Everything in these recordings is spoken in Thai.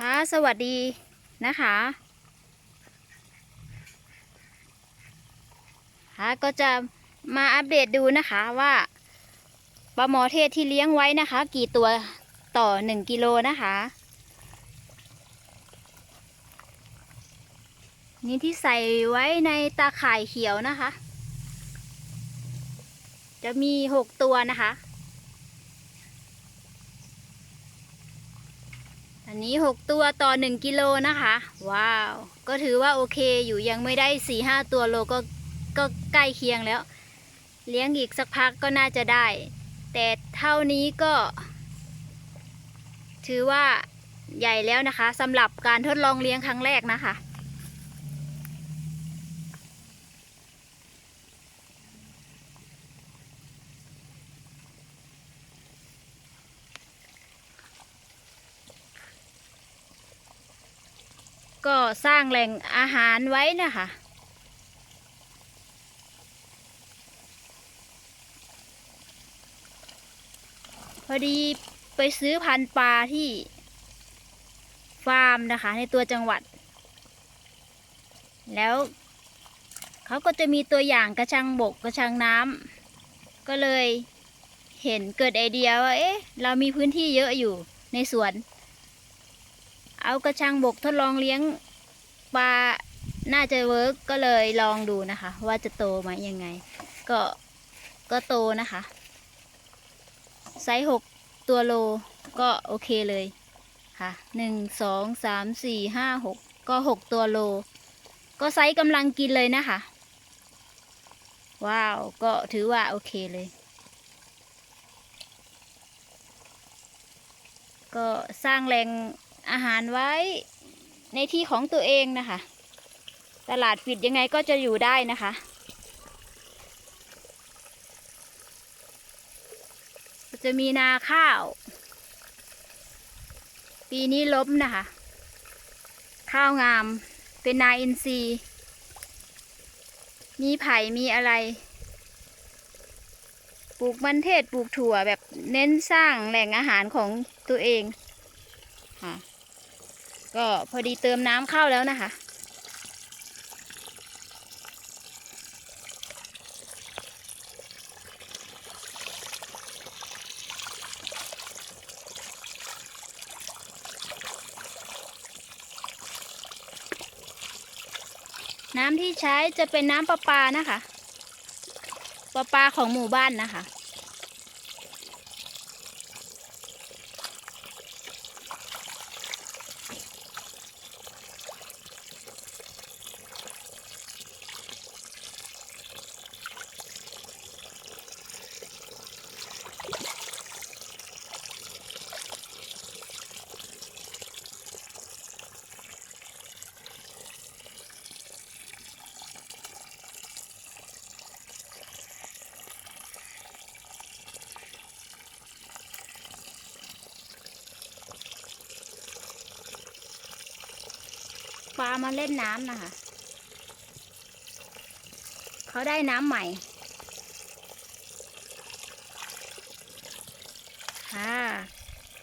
คะสวัสดีนะคะคะก็จะมาอัปเดตดูนะคะว่าปลาหมอเทศที่เลี้ยงไว้นะคะ กี่ตัวต่อหนึ่งกิโลนะคะ นี่ที่ใส่ไว้ในตาข่ายเขียวนะคะ จะมีหกตัวนะคะ อันนี้หกตัวต่อหนึ่งกิโลนะคะ ว้าว ก็ถือว่าโอเคอยู่ยังไม่ได้สี่ห้าตัวโลก็ก็ใกล้เคียงแล้ว เลี้ยงอีกสักพักก็น่าจะได้ แต่เท่านี้ก็ ถือว่าใหญ่แล้วนะคะสำหรับการทดลองเลี้ยงครั้งแรกนะคะ ก็สร้างแหล่งอาหารไว้นะคะพอดีไปซื้อพันปลาที่ฟาร์มนะคะ ในตัวจังหวัด แล้วเขาก็จะมีตัวอย่างกระชังบกกระชังน้ำก็เลยเห็นเกิดไอเดียว่าเอ๊ะเรามีพื้นที่เยอะอยู่ในสวน เอากระชังบกทดลองเลี้ยงปลา น่าจะเวิร์กก็เลยลองดูนะคะ ว่าจะโตไหมยังไง ก็ก็โตนะคะ ไซส์หกตัวโลก็โอเคเลยค่ะหนึ่งสองสามสี่ห้าหกก็หกตัวโล ก็ไซส์กำลังกินเลยนะคะ ว้าว ก็ถือว่าโอเคเลย ก็สร้างแหล่ง อาหารไว้ในที่ของตัวเองนะคะ ตลาดปิดยังไงก็จะอยู่ได้นะคะ จะมีนาข้าว ปีนี้ล้มนะคะ ข้าวงามเป็นนาอินทรีย์ มีไผ่มีอะไร ปลูกมันเทศปลูกถั่วแบบเน้นสร้างแหล่งอาหารของตัวเองค่ะ ก็พอดีเติมน้ำเข้าแล้วนะคะ น้ำที่ใช้จะเป็นน้ำประปานะคะ ประปาของหมู่บ้านนะคะ ปลามาเล่นน้ำนะคะ เขาได้น้ำใหม่ค่ะ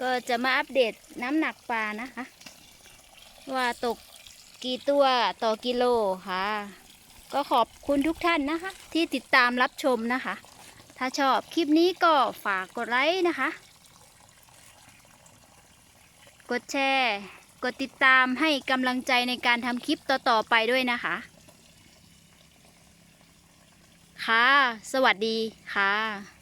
ก็จะมาอัปเดตน้ำหนักปลานะคะ ว่าตกกี่ตัวต่อกิโลค่ะ ก็ขอบคุณทุกท่านนะคะ ที่ติดตามรับชมนะคะ ถ้าชอบคลิปนี้ก็ฝากกดไลค์นะคะ กดแชร์ กดติดตามให้กำลังใจในการทำคลิปต่อ ๆ ไปด้วยนะคะ ค่ะ สวัสดีค่ะ